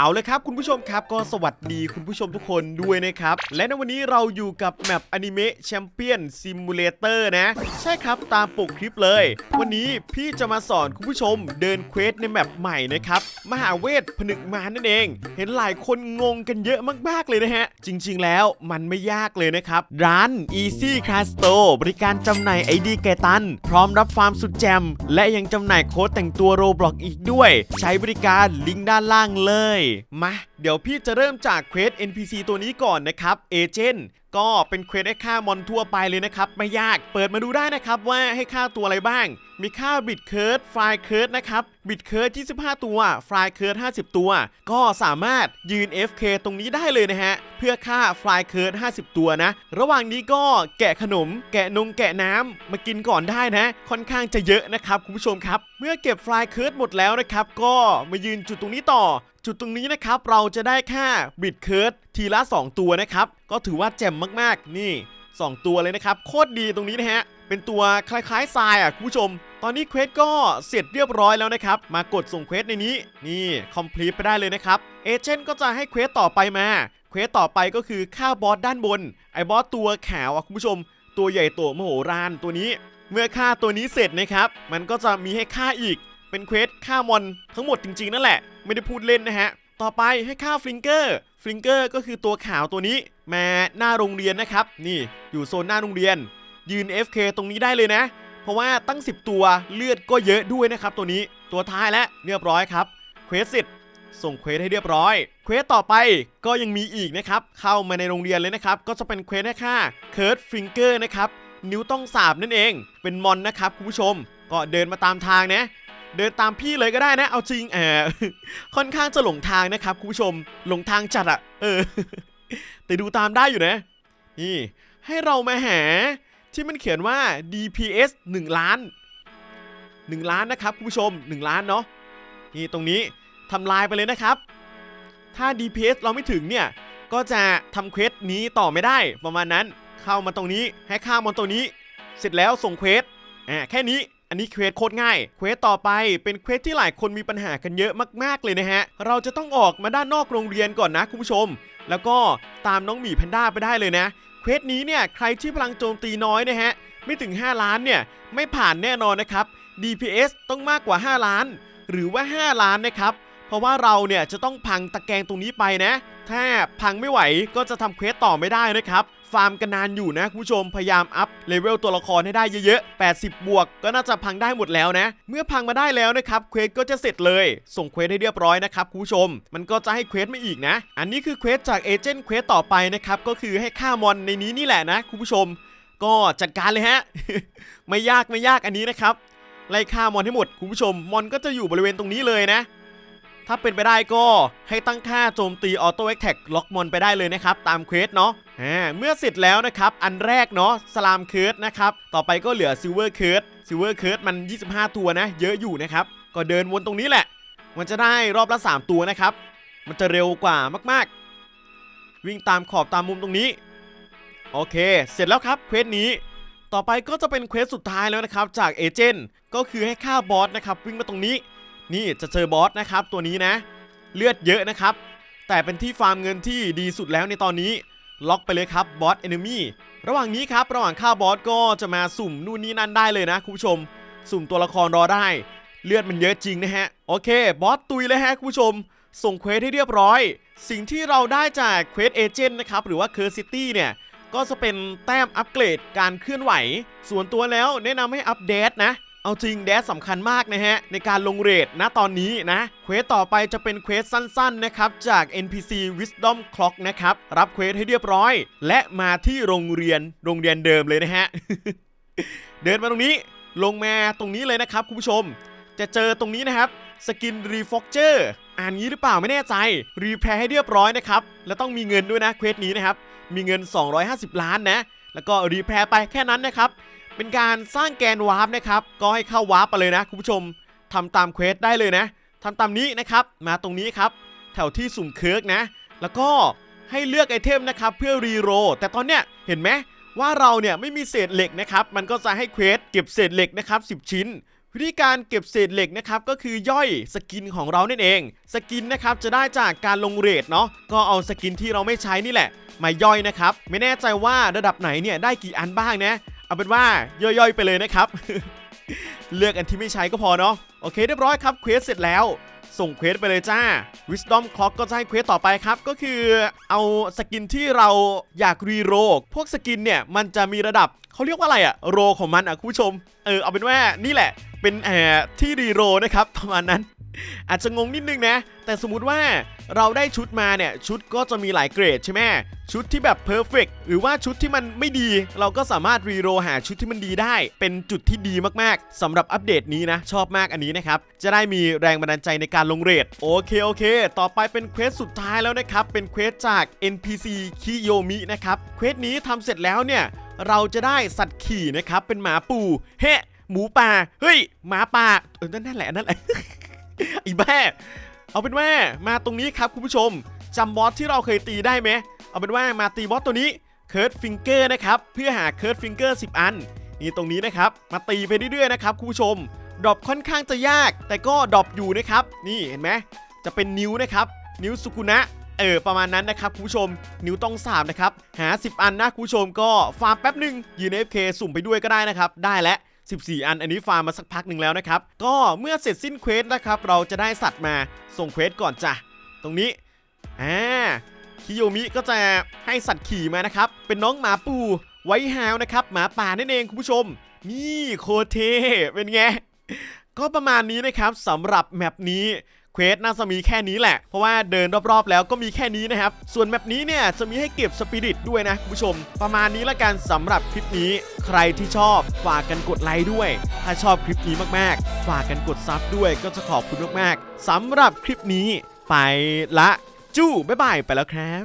เอาเลยครับคุณผู้ชมครับก็สวัสดีคุณผู้ชมทุกคนด้วยนะครับ และในวันนี้เราอยู่กับแมปอนิเมะแชมเปี้ยนซิมูเลเตอร์นะ ใช่ครับตามปกคลิปเลย วันนี้พี่จะมาสอนคุณผู้ชมเดินเควสในแมปใหม่นะครับ มหาเวทผนึกมารนั่นเอง เห็นหลายคนงงกันเยอะมากๆเลยนะฮะ จริงๆแล้วมันไม่ยากเลยนะครับ ร้าน Easy c a s t o บริการจำหน่ายไอดีแกตัน พร้อมรับฟาร์มสุดแจม และยังจำหน่ายโค้ดแต่งตัวโรบล็อกอีกด้วย ใช้บริการลิงก์ด้านล่างเลยมา เดี๋ยวพี่จะเริ่มจากเควส NPC ตัวนี้ก่อนนะครับเอเจนต์ก็เป็นเควสให้ฆ่ามอนทั่วไปเลยนะครับ ไม่ยากเปิดมาดูได้นะครับว่าให้ฆ่าตัวอะไรบ้าง มีฆ่าบิดเคิร์ดฟลายเคิร์ดนะครับบิดเคิร์ด25 ตัวฟลายเคิร์ด50 ตัว ก็สามารถยืน FK ตรงนี้ได้เลยนะฮะ เพื่อฆ่าฟลายเคิร์ด50 ตัวนะ ระหว่างนี้ก็แกะขนม แกะนงแกะน้ำมากินก่อนได้นะ ค่อนข้างจะเยอะนะครับคุณผู้ชมครับ เมื่อเก็บฟลายเคิร์ดหมดแล้วนะครับก็มายืนจุดตรงนี้ต่อจุดตรงนี้นะครับเราจะได้แค่บิดเคิร์ดทีละ 2 ตัวนะครับ ก็ถือว่าแจ่มมากๆ นี่ 2 ตัวเลยนะครับ โคตรดีตรงนี้นะฮะ เป็นตัวคล้ายๆทรายอะคุณผู้ชม ตอนนี้เควสก็เสร็จเรียบร้อยแล้วนะครับ มากดส่งเควสในนี้ นี่คอมพลีทไปได้เลยนะครับ เอเจนต์ก็จะให้เควสต่อไปมา เควสต่อไปก็คือฆ่าบอสด้านบน ไอ้บอสตัวขาวอะคุณผู้ชม ตัวใหญ่โตมโหฬารตัวนี้ เมื่อฆ่าตัวนี้เสร็จนะครับ มันก็จะมีให้ฆ่าอีก เป็นเควสฆ่ามอนทั้งหมดจริงๆนั่นแหละ ไม่ได้พูดเล่นนะฮะ ต่อไปให้ฆ่าฟลิงเกอร์ ฟลิงเกอร์ก็คือตัวขาวตัวนี้แมาหน้าโรงเรียนนะครับ นี่อยู่โซนหน้าโรงเรียน ยืน FK ตรงนี้ได้เลยนะ เพราะว่าตั้ง 10 ตัวเลือดก็เยอะด้วยนะครับตัวนี้ตัวท้ายแล้วเรียบร้อยครับเควสเสร็จส่งเควสให้เรียบร้อย เควสต่อไปก็ยังมีอีกนะครับ เข้ามาในโรงเรียนเลยนะครับ ก็จะเป็นเควสให้ค่าเคิร์ดฟิงเกอร์นะครับ นิ้วต้องสาบนั่นเอง เป็นมอนนะครับคุณผู้ชม ก็เดินมาตามทางนะ เดินตามพี่เลยก็ได้นะ เอาจริงแอบค่อนข้างจะหลงทางนะครับคุณผู้ชมหลงทางจัดอะเออ แต่ดูตามได้อยู่นะ นี่ ให้เรามาหาที่มันเขียนว่า DPS 1 ล้าน 1 ล้านนะครับคุณผู้ชม 1 ล้านเนาะนี่ตรงนี้ทำลายไปเลยนะครับ ถ้า DPS เราไม่ถึงเนี่ย ก็จะทำเควสนี้ต่อไม่ได้ประมาณนั้น เข้ามาตรงนี้ให้ข้ามมอนตัวนี้ เสร็จแล้วส่งเควสอ่าแค่นี้ อันนี้เควสโคตรง่าย เควสต่อไปเป็นเควสที่หลายคนมีปัญหากันเยอะมากๆเลยนะฮะ เราจะต้องออกมาด้านนอกโรงเรียนก่อนนะคุณผู้ชม แล้วก็ตามน้องหมีแพนด้าไปได้เลยนะ เควสนี้เนี่ยใครที่พลังโจมตีน้อยนะฮะ ไม่ถึง 5 ล้านเนี่ยไม่ผ่านแน่นอนนะครับ DPS ต้องมากกว่า 5 ล้าน หรือว่า 5 ล้านนะครับ เพราะว่าเราเนี่ยจะต้องพังตะแกรงตรงนี้ไปนะ ถ้าพังไม่ไหวก็จะทำเควสต่อไม่ได้นะครับฟาร์มกันนานอยู่นะคุณผู้ชมพยายามอัพเลเวลตัวละครให้ได้เยอะๆ 80 บวกก็น่าจะพังได้หมดแล้วนะ เมื่อพังมาได้แล้วนะครับเควสก็จะเสร็จเลย ส่งเควสให้เรียบร้อยนะครับคุณผู้ชม มันก็จะให้เควสมาอีกนะ อันนี้คือเควสจากเอเจนต์เควสต่อไปนะครับก็คือให้ฆ่ามอนในนี้นี่แหละนะคุณผู้ชม ก็จัดการเลยฮะ ไม่ยากไม่ยากอันนี้นะครับไล่ฆ่ามอนให้หมดคุณผู้ชมมอนก็จะอยู่บริเวณตรงนี้เลยนะ ถ้าเป็นไปได้ก็ให้ตั้งค่าโจมตีออโต้แอคแท็กล็อกมอนไปได้เลยนะครับ ตามเควสเนาะเมื่อเสร็จแล้วนะครับ อันแรกเนาะสลามเคิร์ดนะครับ ต่อไปก็เหลือซิลเวอร์เคิร์ดซิลเวอร์เคิร์ดมัน 25 ตัวนะ เยอะอยู่นะครับ ก็เดินวนตรงนี้แหละ มันจะได้รอบละ 3 ตัวนะครับ มันจะเร็วกว่ามากๆ วิ่งตามขอบตามมุมตรงนี้ โอเค เสร็จแล้วครับเควสนี้ ต่อไปก็จะเป็นเควสสุดท้ายแล้วนะครับ จากเอเจนต์ก็คือให้ฆ่าบอสนะครับวิ่งมาตรงนี้ นี่จะเจอบอสนะครับตัวนี้นะ เลือดเยอะนะครับ แต่เป็นที่ฟาร์มเงินที่ดีสุดแล้วในตอนนี้ ล็อกไปเลยครับบอสเอนมี่ระหว่างนี้ครับระหว่างฆ่าบอสก็จะมาสุ่มนู่นนี่นั่นได้เลยนะคุณผู้ชม สุ่มตัวละครรอได้ เลือดมันเยอะจริงนะฮะ โอเค บอสตุยเลยฮะคุณผู้ชม ส่งเควสให้เรียบร้อย สิ่งที่เราได้จากเควสเอเจนต์นะครับหรือว่าเคอร์ซิตี้เนี่ยก็จะเป็นแต้มอัปเกรดการเคลื่อนไหว ส่วนตัวแล้วแนะนำให้อัปเดตนะ เอาจริงแดดสำคัญมากนะฮะ ในการลงเรทนะตอนนี้นะ เควสต่อไปจะเป็นเควสสั้นๆนะครับ จาก NPC Wisdom Clock นะครับ รับเควสให้เรียบร้อย และมาที่โรงเรียนโรงเรียนเดิมเลยนะฮะ เดินมาตรงนี้ลงมาตรงนี้เลยนะครับคุณผู้ชม จะเจอตรงนี้นะครับสกินรีฟอกเจอร์อ่านงี้หรือเปล่าไม่แน่ใจ รีแพร์ให้เรียบร้อยนะครับ แล้วต้องมีเงินด้วยนะเควสนี้นะครับ มีเงิน 250 ล้านนะ แล้วก็รีแพร์ไปแค่นั้นนะครับ เป็นการสร้างแกนวาร์ปนะครับ ก็ให้เข้าวาร์ปไปเลยนะคุณผู้ชมทำตามเควสได้เลยนะทำตามนี้นะครับ มาตรงนี้ครับ แถวที่สุ่มเคิร์กนะ แล้วก็ให้เลือกไอเทมนะครับเพื่อรีโรแต่ตอนเนี้ยเห็นไหมว่าเราเนี่ยไม่มีเศษเหล็กนะครับ มันก็จะให้เควสเก็บเศษเหล็กนะครับ10 ชิ้น วิธีการเก็บเศษเหล็กนะครับก็คือย่อยสกินของเรานั่นเอง สกินนะครับจะได้จากการลงเรทเนาะก็เอาสกินที่เราไม่ใช้นี่แหละ มาย่อยนะครับ ไม่แน่ใจว่าระดับไหนเนี่ยได้กี่อันบ้างนะ เอาเป็นว่าย่อยๆไปเลยนะครับ เลือกอันที่ไม่ใช้ก็พอเนาะโอเคเรียบร้อยครับเควสเสร็จแล้ว ส่งเควสไปเลยจ้า Wisdom Clock ก็จะให้เควสต่อไปครับ ก็คือเอาสกินที่เราอยากรีโรพวกสกินเนี่ยมันจะมีระดับเขาเรียกว่าอะไรอะโรของมันอะคุณผู้ชมเออเอาเป็นว่านี่แหละเป็นแอบที่รีโรนะครับประมาณนั้น อาจจะงงนิดนึงนะ แต่สมมติว่าเราได้ชุดมาเนี่ย ชุดก็จะมีหลายเกรดใช่ไหมชุดที่แบบเพอร์เฟกหรือว่าชุดที่มันไม่ดี เราก็สามารถรีโรหาชุดที่มันดีได้ เป็นจุดที่ดีมากๆสำหรับอัปเดตนี้นะ ชอบมากอันนี้นะครับ จะได้มีแรงบันดาลใจในการลงเรทโอเคโอเค ต่อไปเป็นเควสสุดท้ายแล้วนะครับ เป็นเควสจาก NPC คิโยมินะครับเควสนี้ทำเสร็จแล้วเนี่ยเราจะได้สัตว์ขี่นะครับเป็นหมาปูเฮ้หมูป่าเฮ้ยหมาป่าเออนั่นแหละนั่นแหละ อีแม่เอาเป็นว่ามาตรงนี้ครับคุณผู้ชมจำบอสที่เราเคยตีได้ไหมเอาเป็นว่ามาตีบอสตัวนี้เคิร์ดฟิงเกอร์นะครับเพื่อหาเคิร์ดฟิงเกอร์10อันนี่ตรงนี้นะครับ มาตีไปเรื่อยๆนะครับคุณผู้ชมดรอปค่อนข้างจะยาก แต่ก็ดรอปอยู่นะครับ นี่เห็นไหมจะเป็นนิ้วนะครับ นิ้วสุกุนะเออประมาณนั้นนะครับคุณผู้ชม นิ้วต้องสามนะครับหา 10 อันนะคุณผู้ชมก็ฟาร์มแป๊บหนึ่งยืน FK สุ่มไปด้วยก็ได้นะครับ ได้แล้ว 14 อัน อันนี้ฟาร์มมาสักพักหนึ่งแล้วนะครับ ก็เมื่อเสร็จสิ้นเควสนะครับ เราจะได้สัตว์มาส่งเควสก่อนจ้ะ ตรงนี้อ่าคิโยมิก็จะให้สัตว์ขี่มานะครับ เป็นน้องหมาปูไวฮาวนะครับ หมาป่านั่นเองคุณผู้ชม นี่โคเทเป็นไง ก็ประมาณนี้นะครับสำหรับแมปนี้ ควสน่าจะมีแค่นี้แหละ เพราะว่าเดินรอบๆแล้วก็มีแค่นี้นะครับ ส่วนแมปนี้เนี่ยจะมีให้เก็บสปิริตด้วยนะคุณผู้ชม ประมาณนี้ละกันสำหรับคลิปนี้ ใครที่ชอบฝากกันกดไลค์ด้วย ถ้าชอบคลิปนี้มากๆ ฝากกันกดซับด้วยก็จะขอบคุณมากๆสำหรับคลิปนี้ไปละจู้บ๊ายบายไปแล้วครับ